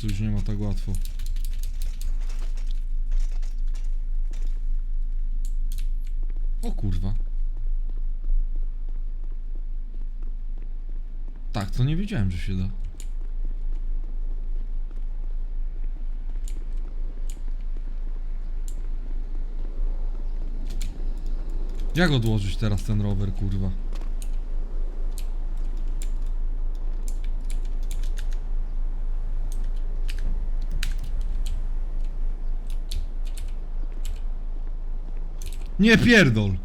tu już nie ma tak łatwo. O kurwa. Tak, to nie wiedziałem, że się da. Jak odłożyć teraz ten rower, kurwa? Nie pierdol!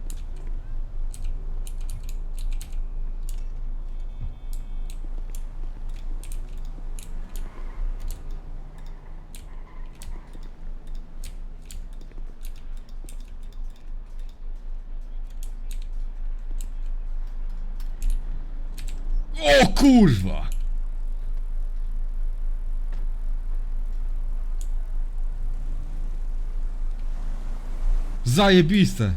O kurwa! Zajebiste!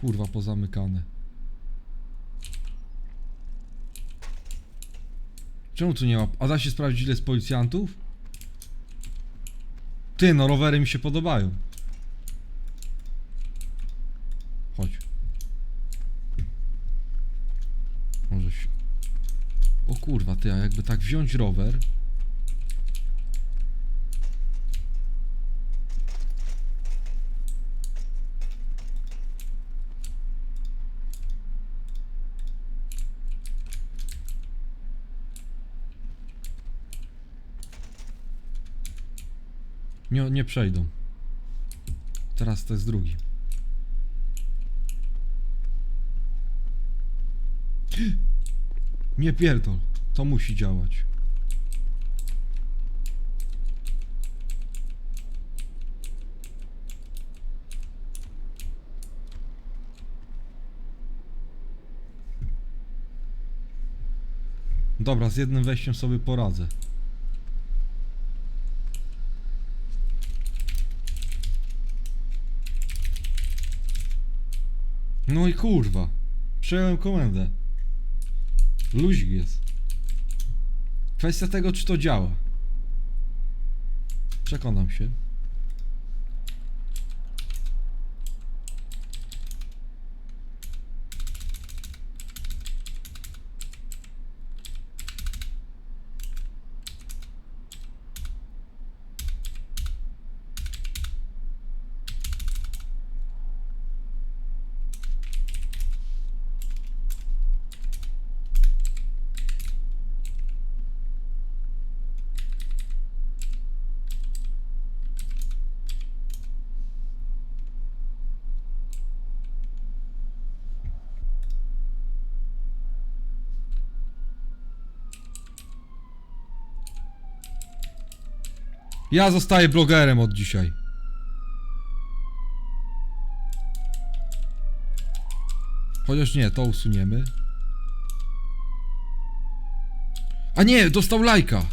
Kurwa, pozamykane. Czemu tu nie ma? A da się sprawdzić ile jest policjantów? Ty, no rowery mi się podobają. Chodź. Może się... O kurwa, ty, a jakby tak wziąć rower... Nie, nie przejdą. Teraz to jest drugi. Nie pierdol. To musi działać. Dobra, z jednym wejściem sobie poradzę. No i kurwa. Przejąłem komendę. Luzik jest. Kwestia tego, czy to działa. Przekonam się. Ja zostaję blogerem od dzisiaj. Chociaż nie, to usuniemy. A nie, dostał lajka.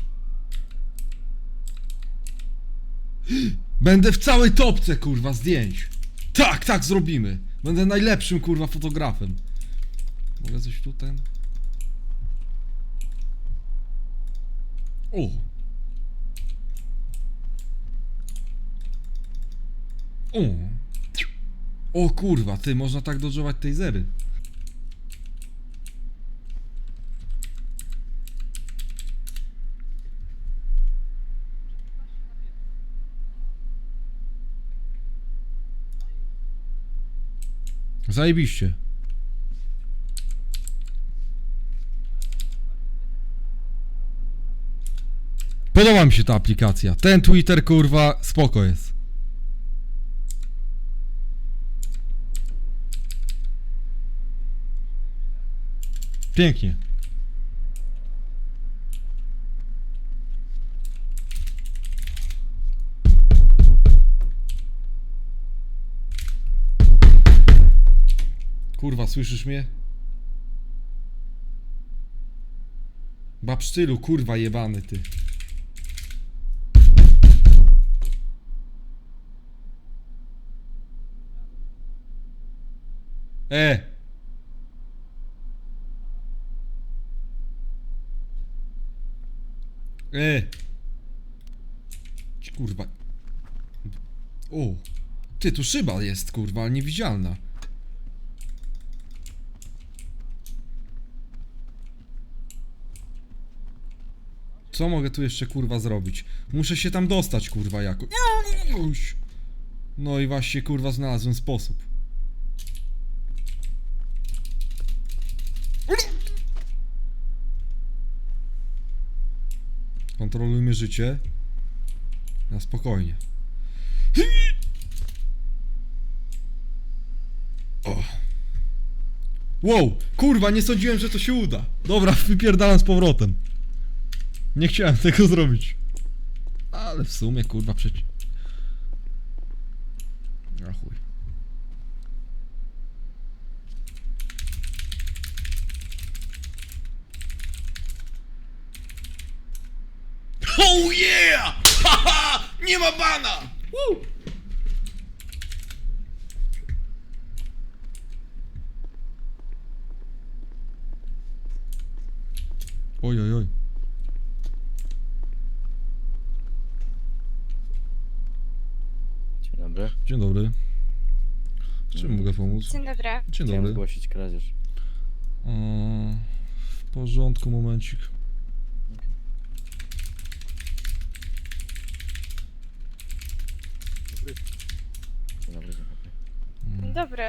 Będę w całej topce, kurwa, zdjęć. Tak, tak zrobimy. Będę najlepszym, kurwa, fotografem. Mogę coś tu ten... O! O! O kurwa, ty, można tak dodżować tej zery. Zajebiście. Podoba mi się ta aplikacja. Ten Twitter, kurwa, spoko jest. Pięknie. Kurwa, słyszysz mnie? Babsztylu, kurwa jebany ty. E! E! Kurwa. O! Ty, tu szyba jest, kurwa, ale niewidzialna. Co mogę tu jeszcze, kurwa, zrobić? Muszę się tam dostać, kurwa, jako... No i właśnie, kurwa, znalazłem sposób. Kontrolujmy życie. Na spokojnie. O. Wow, kurwa, nie sądziłem, że to się uda. Dobra, wypierdalam z powrotem. Nie chciałem tego zrobić. Ale w sumie, kurwa, przecież... A chuj. Yeah! Haha! Nie ma bana! Woo! Oj, oj, oj. Dzień dobry. Dzień dobry. W czym mogę pomóc? Dzień dobry. Dzień Chciałem dobry. zgłosić kradzież. O, w porządku, momencik. Dzień dobry, dzień dobry. Dzień dobry.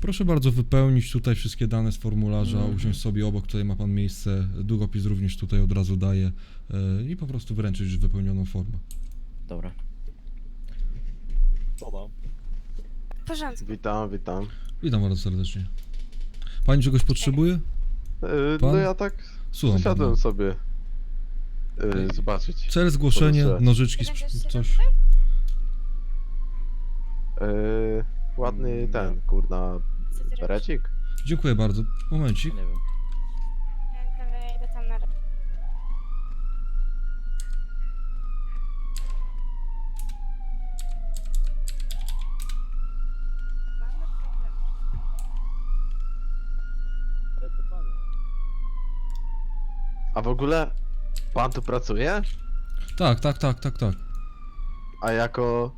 Proszę bardzo wypełnić tutaj wszystkie dane z formularza, Mhm. usiąść sobie obok, tutaj ma pan miejsce, długopis również tutaj od razu daje e, i po prostu wręczyć już wypełnioną formę. Dobra. W porządku. Witam, witam. Witam bardzo serdecznie. Pani czegoś potrzebuje? Yy, Pan? no ja tak Słucham pana. sobie yy, zobaczyć. Cel, zgłoszenie, Proszę. nożyczki, sp- się coś. Yy, ładny Mm, ten, kurna, Co ty robisz? berecik. Dziękuję bardzo. Momencik. Nie wiem. Dobra, ja idę tam na... Mamy problem. A w ogóle pan tu pracuje? Tak, tak, tak, tak, tak. A jako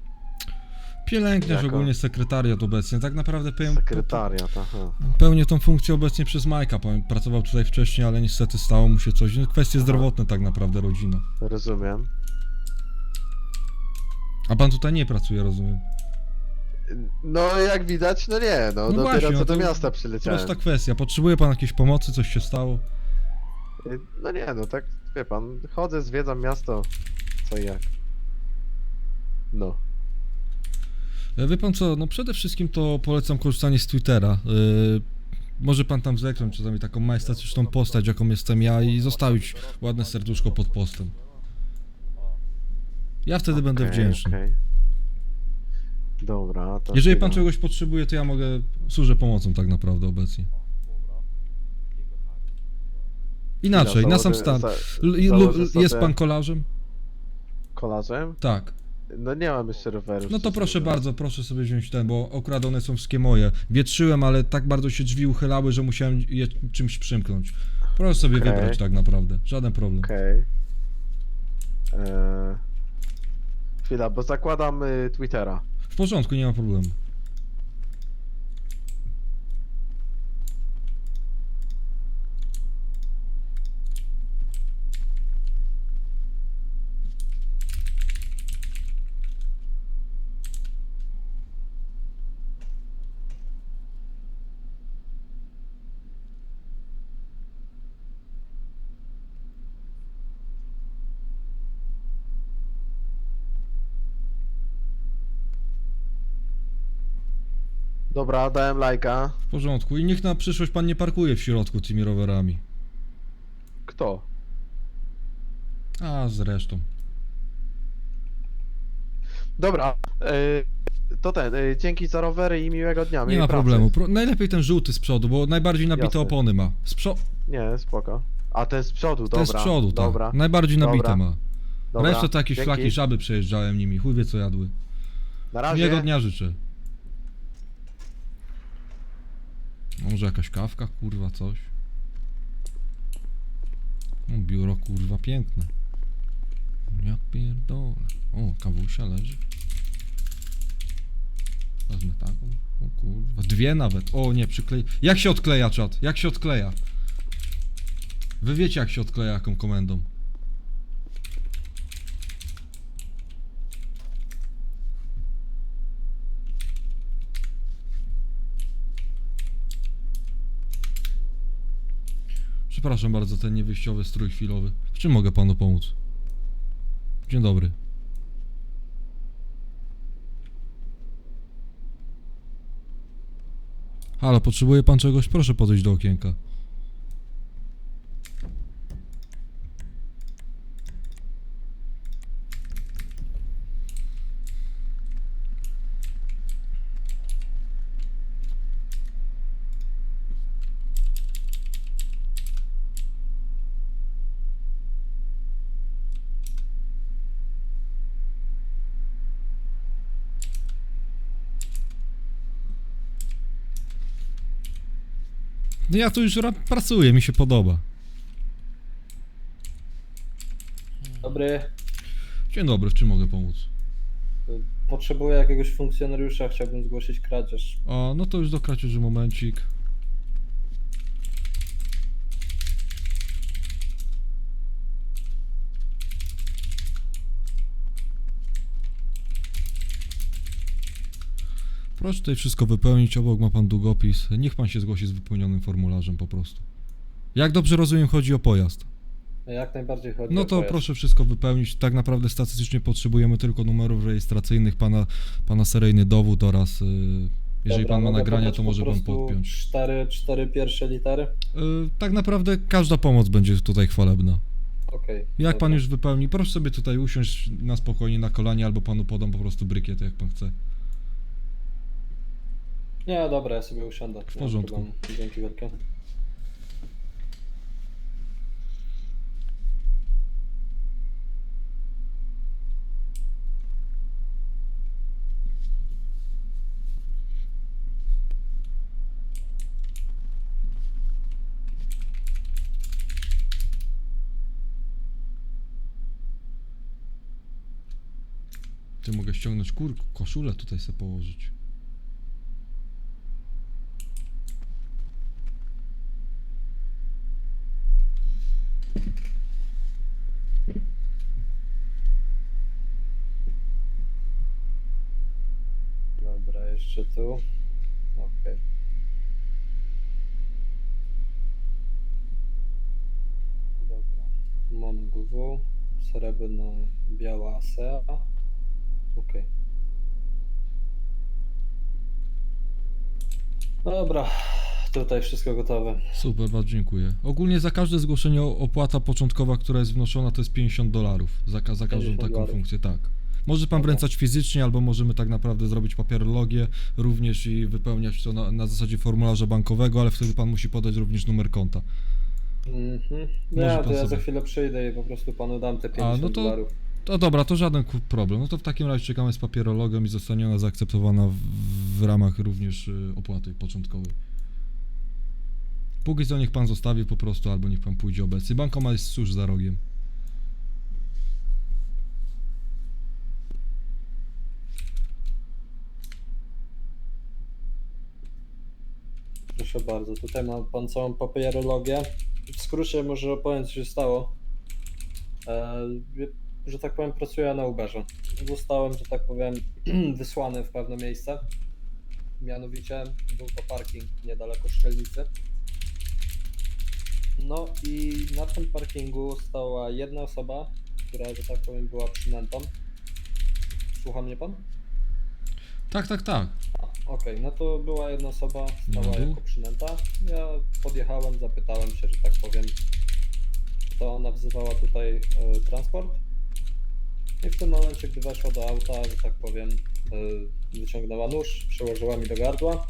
Pielęgniarz Jako- ogólnie sekretariat obecnie. Tak naprawdę peł... sekretariat, aha. pełnię tą funkcję obecnie przez Majka. Powiem, Pracował tutaj wcześniej, ale niestety stało mu się coś. No, Kwestie zdrowotne tak naprawdę, rodzina. Rozumiem. A pan tutaj nie pracuje, rozumiem. No jak widać, no nie, no, No dopiero właśnie, no co to do miasta przyleciałem. Prosta kwestia. Potrzebuje pan jakiejś pomocy? Coś się stało? No nie, no tak, wie pan, chodzę, zwiedzam miasto, co i jak. No. E, Wie pan co, no przede wszystkim to polecam korzystanie z Twittera. Yy, może pan tam zerknąć czasami taką majestatyczną postać, jaką jestem ja i zostawić ładne serduszko pod postem. Ja wtedy będę Okej, wdzięczny. okej. Dobra, to Jeżeli pan czegoś potrzebuje, to ja mogę, służę pomocą tak naprawdę obecnie. Inaczej, na sam założę- stan. za- L- i- założę lu- Jest sobie- pan kolarzem? Kolarzem? Tak. No nie mam jeszcze roweru. No to proszę bardzo, proszę sobie wziąć ten, bo okradone są wszystkie moje. Wietrzyłem, ale tak bardzo się drzwi uchylały, że musiałem je czymś przymknąć. Proszę sobie Okej. wybrać tak naprawdę, żaden problem. Okej. Eee, Chwila, bo zakładam y, Twittera. W porządku, nie ma problemu. Dobra, dałem lajka. W porządku. I niech na przyszłość pan nie parkuje w środku tymi rowerami. Kto? A zresztą. Dobra, y, to ten, y, dzięki za rowery i miłego dnia. Nie miłej ma pracy. problemu. Pro najlepiej ten żółty z przodu, bo najbardziej nabite Jasne. opony ma. Z przo Nie, spoko. A ten z przodu, ten dobra. z przodu, tak. Dobra, Najbardziej nabite Dobra. ma. dobra. Reszta to jakieś Dzięki. flaki żaby przejeżdżałem nimi. Chuj wie co jadły. Na razie. Miłego dnia życzę. Może jakaś kawka, kurwa, coś. No, biuro, kurwa, piękne. Jak pierdolę. O, kawusia leży. Wezmę taką. O kurwa, dwie nawet. O nie, przyklej. Jak się odkleja czat? Jak się odkleja? Wy wiecie jak się odkleja jaką komendą. Przepraszam bardzo, ten niewyjściowy strój chwilowy. W czym mogę panu pomóc? Dzień dobry. Halo, potrzebuje pan czegoś? Proszę podejść do okienka. No ja tu już ra- pracuję, mi się podoba. Dobry. Dzień dobry, w czym mogę pomóc? Potrzebuję jakiegoś funkcjonariusza, chciałbym zgłosić kradzież. O, no to już do kradzieży momencik. Proszę tutaj wszystko wypełnić, obok ma pan długopis. Niech pan się zgłosi z wypełnionym formularzem po prostu. Jak dobrze rozumiem, chodzi o pojazd. Jak najbardziej chodzi No o to pojazd. proszę wszystko wypełnić. Tak naprawdę statystycznie potrzebujemy tylko numerów rejestracyjnych, pana, pana seryjny dowód oraz y, jeżeli Dobra, pan ma mogę nagrania, podać to po może pan prostu podpiąć. Cztery, cztery pierwsze litery? Y, tak naprawdę każda pomoc będzie tutaj chwalebna. Okej. Jak dobra. pan już wypełni, proszę sobie tutaj usiąść na spokojnie na kolanie, albo panu podam po prostu brykiet, jak pan chce. Nie, dobra, ja sobie usiądę. W nie ma porządku. problemu. Dzięki wielkie. Ty mogę ściągnąć kur, koszulę tutaj sobie położyć. Dobra, jeszcze tu. Okej. Dobra. MonGW, srebrno biała ASEA. Okej. Dobra, tutaj wszystko gotowe. Super, bardzo dziękuję. Ogólnie za każde zgłoszenie opłata początkowa, która jest wnoszona, to jest 50 dolarów. Za, ka- za każdą 50 taką dolarów. funkcję, tak. Może pan Dobra. wręczać fizycznie, albo możemy tak naprawdę zrobić papierologię również i wypełniać to na, na zasadzie formularza bankowego, ale wtedy pan musi podać również numer konta. Mhm. Może Nie, pan to ja za sobie- chwilę przyjdę i po prostu panu dam te 50 no to- dolarów. To dobra, to żaden ku- problem. No to w takim razie czekamy z papierologią i zostanie ona zaakceptowana w, w ramach również y, opłaty początkowej. Póki co niech pan zostawi po prostu, albo niech pan pójdzie obecnie. Bankomat jest cóż za rogiem. Proszę bardzo, tutaj ma pan całą papierologię. W skrócie może opowiem, co się stało. E, że tak powiem, pracuję na Uberze. Zostałem, że tak powiem, wysłany w pewne miejsce. Mianowicie był to parking niedaleko strzelnicy. No i na tym parkingu stała jedna osoba, która, że tak powiem, była przynętą. Słucha mnie pan? Tak, tak, tak. Okej, no to była jedna osoba, stała Mhm. jako przynęta. Ja podjechałem, zapytałem się, że tak powiem, to ona wzywała tutaj e, transport. I w tym momencie, gdy weszła do auta, że tak powiem, e, wyciągnęła nóż, przyłożyła mi do gardła.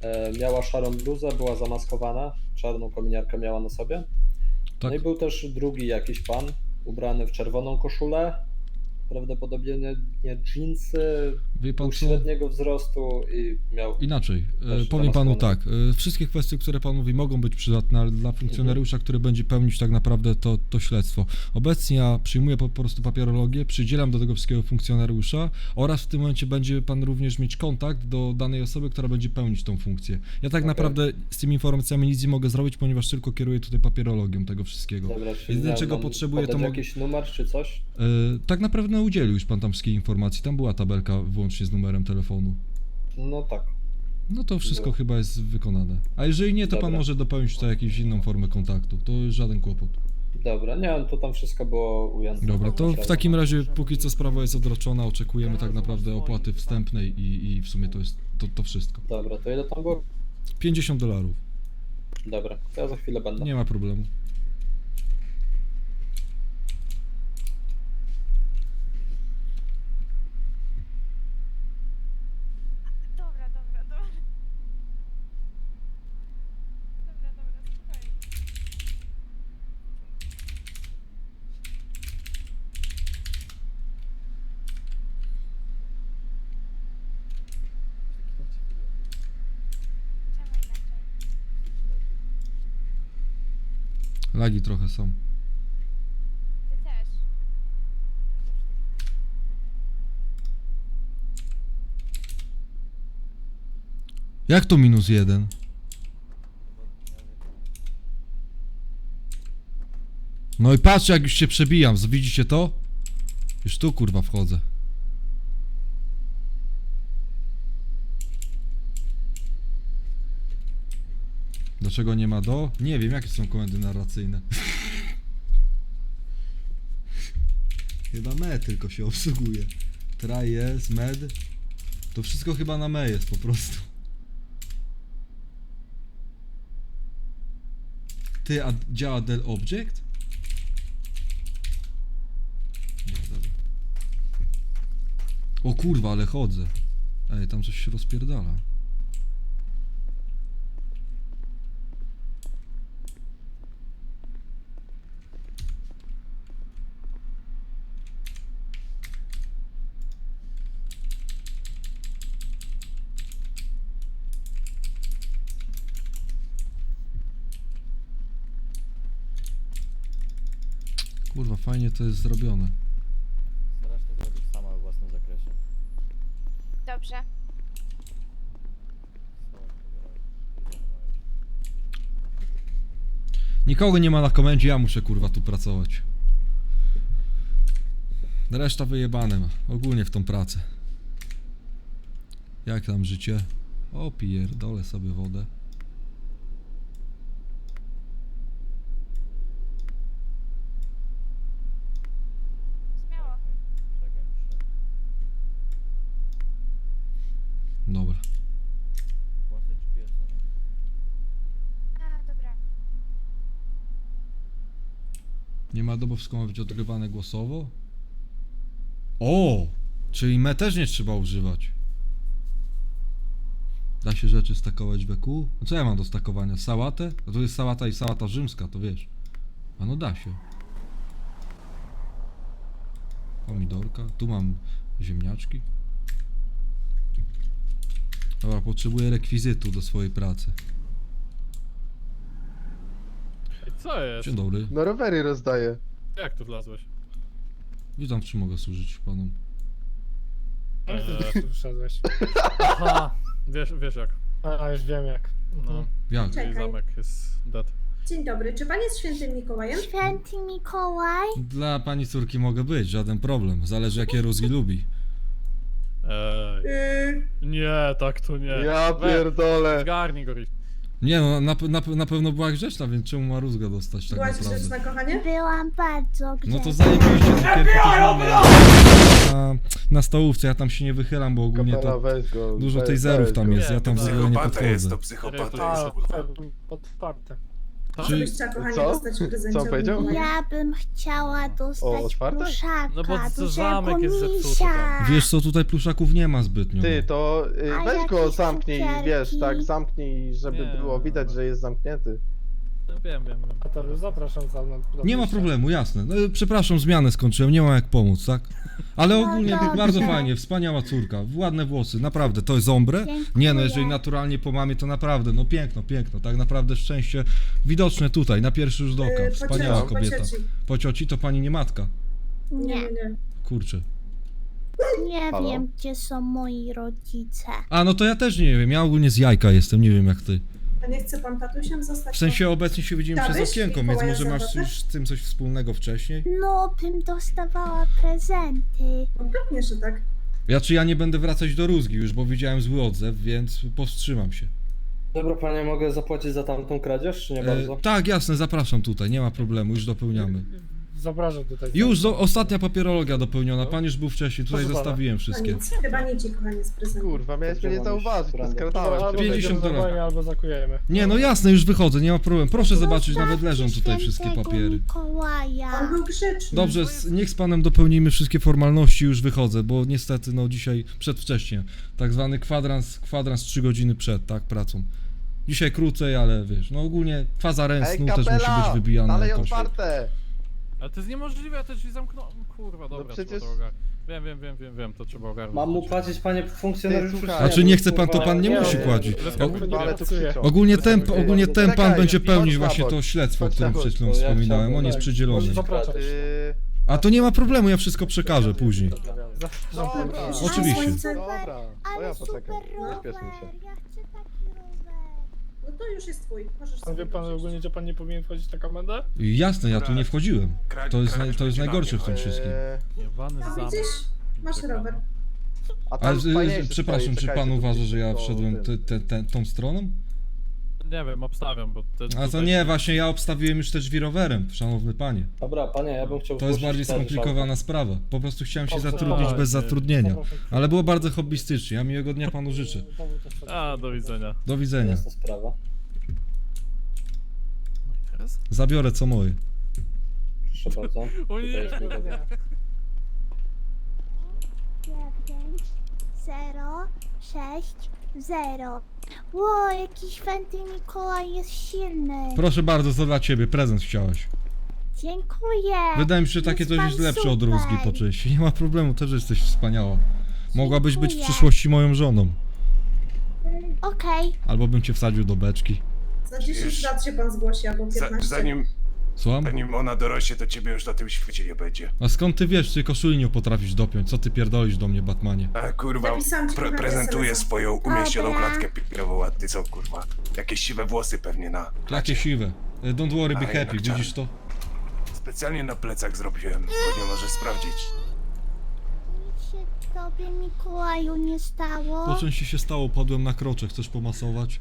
E, miała szarą bluzę, była zamaskowana, czarną kominiarkę miała na sobie. tak. No i był też drugi jakiś pan, ubrany w czerwoną koszulę. Prawdopodobnie nie, nie jeansy, Wie pan Był co? średniego wzrostu i miał... Inaczej, e, powiem panu tak, e, wszystkie kwestie, które pan mówi mogą być przydatne, ale dla funkcjonariusza, który będzie pełnić tak naprawdę to, to śledztwo. Obecnie ja przyjmuję po prostu papierologię, przydzielam do tego wszystkiego funkcjonariusza oraz w tym momencie będzie pan również mieć kontakt do danej osoby, która będzie pełnić tą funkcję. Ja tak Okej. naprawdę z tymi informacjami nic nie mogę zrobić, ponieważ tylko kieruję tutaj papierologią tego wszystkiego. Dobra, czyli Jedyne, miał czego nam potrzebuję, to podać mogę- jakiś numer czy coś? E, tak naprawdę udzielił już pan tam wszystkich informacji, tam była tabelka wyłącznie z numerem telefonu. No tak. No to wszystko Było. chyba jest wykonane. A jeżeli nie, to pan Dobra. może dopełnić tutaj jakąś inną formę kontaktu. To jest żaden kłopot. Dobra, nie wiem, to tam wszystko było ujęte. Dobra, to w takim razie póki co sprawa jest odroczona, oczekujemy tak naprawdę opłaty wstępnej i, i w sumie to jest to, to wszystko. Dobra, to ile tam było? 50 dolarów. Dobra, to ja za chwilę będę. Nie ma problemu. Dobra, dobra, dobra. Dobra, dobra, spokojnie. Czemu inaczej? Lagi trochę są. Ty też. Jak to minus jeden? No i patrzcie jak już się przebijam, widzicie to? Już tu kurwa wchodzę. Dlaczego nie ma do? Nie wiem, jakie są komendy narracyjne. chyba me tylko się obsługuje. Try jest, med. To wszystko chyba na me jest po prostu. Ty, a działa del object? O kurwa, ale chodzę. Ej, tam coś się rozpierdala. Kurwa, fajnie to jest zrobione. Starasz to zrobić sama we własnym zakresie. Dobrze. Nikogo nie ma na komendzie, ja muszę kurwa tu pracować. Reszta wyjebane ma, ogólnie w tą pracę. Jak tam życie? O pierdolę sobie wodę. Śmiało. Czekaj, muszę. Dobra. Włączę GPS-a, nie? A, dobra. Nie ma do, bo wszystko ma być odgrywane głosowo? O! Czyli me też nie trzeba używać. Da się rzeczy stakować w EQ? No co ja mam do stakowania? Sałatę? No to jest sałata i sałata rzymska, to wiesz. A no da się. Pomidorka. Tu mam ziemniaczki. Dobra, potrzebuję rekwizytu do swojej pracy. Ej, Co jest? Dzień dobry. No rowery rozdaję. Jak tu wlazłeś? Witam, czy mogę służyć panom? Eee, Tu wszedłeś. aha, wiesz, wiesz jak. A, już wiem jak. No, Jak? czyli Czekaj. zamek jest dead. Dzień dobry, czy pan jest świętym Mikołajem? Święty Mikołaj? Dla pani córki mogę być, żaden problem. Zależy jakie rózgi lubi. Ej, Yy, nie, tak to nie. Ja Weź, pierdolę. Zgarnij go, Rich. Nie no, na, na, na pewno była grzeczna, więc czemu ma rózgę dostać tak byłaś naprawdę? grzeczna, kochanie? Byłam bardzo grzeczna. No to zajebiście, cukierki też mamy. Na, na stołówce, ja tam się nie wychylam, bo ogólnie to weź go. dużo tej zerów tam jest, ja tam w ogóle nie Psychopata jest, podchodzę. to psychopata jest, kurwa. Otwarte. Tak? Czy- Żebyś chciała, kochanie, Co? dostać w prezencie Co od powiedział? Mikołaja. Ja bym chciała dostać otwarte? pluszaka, No bo dużego zamek jest zepsuty misia. tam. Wiesz co, tutaj pluszaków nie ma zbytnio. Ty, no. to y, A weź go jakieś zamknij, cukierki? wiesz, tak, zamknij, żeby Nie, było widać, dobra. że jest zamknięty. No wiem, wiem, wiem. A to zapraszam za mną. Nie ma problemu, jasne. No, przepraszam, zmianę skończyłem, nie ma jak pomóc, tak? Ale No ogólnie dobrze. bardzo fajnie, wspaniała córka, ładne włosy, naprawdę, to jest ombre. Nie no, Dziękuję. jeżeli naturalnie po mamie, to naprawdę, no piękno, piękno, tak naprawdę szczęście widoczne tutaj, na pierwszy rzut oka, Yy, po wspaniała po kobieta. cioci. Po cioci to pani nie matka, Nie, Nie, nie, nie. kurczę. nie Halo? wiem, gdzie są moi rodzice. A, no to ja też nie wiem, ja ogólnie z jajka jestem, nie wiem jak ty. Nie chce pan tatusiem zostać? W sensie obecnie się widzimy przez okienko, więc może masz już z tym coś wspólnego wcześniej? No, bym dostawała prezenty. No pewnie, że tak. Ja czy ja nie będę wracać do Rózgi już, bo widziałem zły odzew, więc powstrzymam się. Dobra, panie, mogę zapłacić za tamtą kradzież, czy nie bardzo? E, tak, jasne, zapraszam tutaj, nie ma problemu, już dopełniamy. Zapraszam tutaj. Już, do, ostatnia papierologia dopełniona, pan już był wcześniej, tutaj Proszę pana. zostawiłem wszystkie. nic, chyba nie ci, kochanie, z prezentem. Kurwa, miałeś mnie nie zauważyć, to Brando. skradałem Albo 50 50 dolarów. albo zakujemy. Nie, no jasne, już wychodzę, nie ma problemu. Proszę zobaczyć, nawet leżą tutaj wszystkie papiery. Mikołaja. On był grzeczny. Dobrze, s- niech z panem dopełnimy wszystkie formalności, już wychodzę, bo niestety, no dzisiaj przedwcześnie. Tak zwany kwadrans, kwadrans 3 godziny przed, tak, pracą. Dzisiaj krócej, ale wiesz, no ogólnie faza REM Ej, snu też musi być wybijana Dalej jakoś. otwarte! Ale to jest niemożliwe, ja te drzwi zamknąłem. Kurwa, dobra, przecież- trzeba to ogarnąć. Wiem, wiem, wiem, wiem, wiem, to trzeba ogarnąć. Mam mu płacić, panie funkcjonariuszu? Ty, czy słuchaj. A czy nie chce pan, to pan nie musi kładzić. nie, O, nie, Kurwa, ale tu pracuję. krzyczą. ogólnie ten, ogólnie ten pan będzie pełnić właśnie to śledztwo, o którym przed chwilą wspominałem. On jest przydzielony. Yy, A to nie ma problemu, ja wszystko przekażę później. Dobra. Oczywiście. Dobra, to ja poczekam, nie rower. śpieszmy się. Ja chcę taki rower. No to już jest twój. Możesz A sobie wie pan wziąć. ogólnie, że pan nie powinien wchodzić na komendę? Jasne, ja tu nie wchodziłem. To jest, naj- to jest najgorsze w tym wszystkim. Eee, Jebany A zamek. widzisz? Masz rower. A Ale tam z- fajniejszy z- przepraszam, czy czekajcie, pan tu uważa, że ja wszedłem tym. te, te, te, tą stroną? Nie wiem, obstawiam, bo te A to tutaj- nie, właśnie ja obstawiłem już te drzwi rowerem, szanowny panie. Dobra, panie, ja bym chciał To jest zgłosić bardziej skomplikowana sprawa. Po prostu chciałem się zatrudnić bez zatrudnienia. Ale było bardzo hobbystycznie. Ja miłego dnia panu życzę. A, do widzenia. Do widzenia. Jasna sprawa. Teraz? Zabiorę co moje. Proszę bardzo. O Tutaj nie! jest mój. 9, 0, 6, 0. Ło, jaki święty Mikołaj jest silny. Proszę bardzo, to dla ciebie. Prezent chciałaś. Dziękuję. Wydaje mi się, że takie Jest coś pan jest lepsze od super. rózgi po części. Nie ma problemu, też jesteś wspaniała. Mogłabyś być w Dziękuję. przyszłości moją żoną. Okej. Albo bym cię wsadził do beczki. Za 10 Wiesz, lat się pan zgłosi, albo Za, 15. zanim, Słucham? zanim ona dorośnie, to ciebie już na tym świecie nie będzie. A skąd ty wiesz, ty koszuli nie potrafisz dopiąć? Co ty pierdolisz do mnie, Batmanie? A kurwa, ci pre prezentuje SMS-a. swoją umieśnioną Dobra. klatkę papierową, a ty co kurwa? Jakieś siwe włosy pewnie na Jakie klacie. siwe. E, Don't worry, be A, happy, jednak widzisz to? Specjalnie na plecach zrobiłem, bo nie możesz sprawdzić. Tobie Mikołaju nie stało. Po części się stało, padłem na krocze, chcesz pomasować?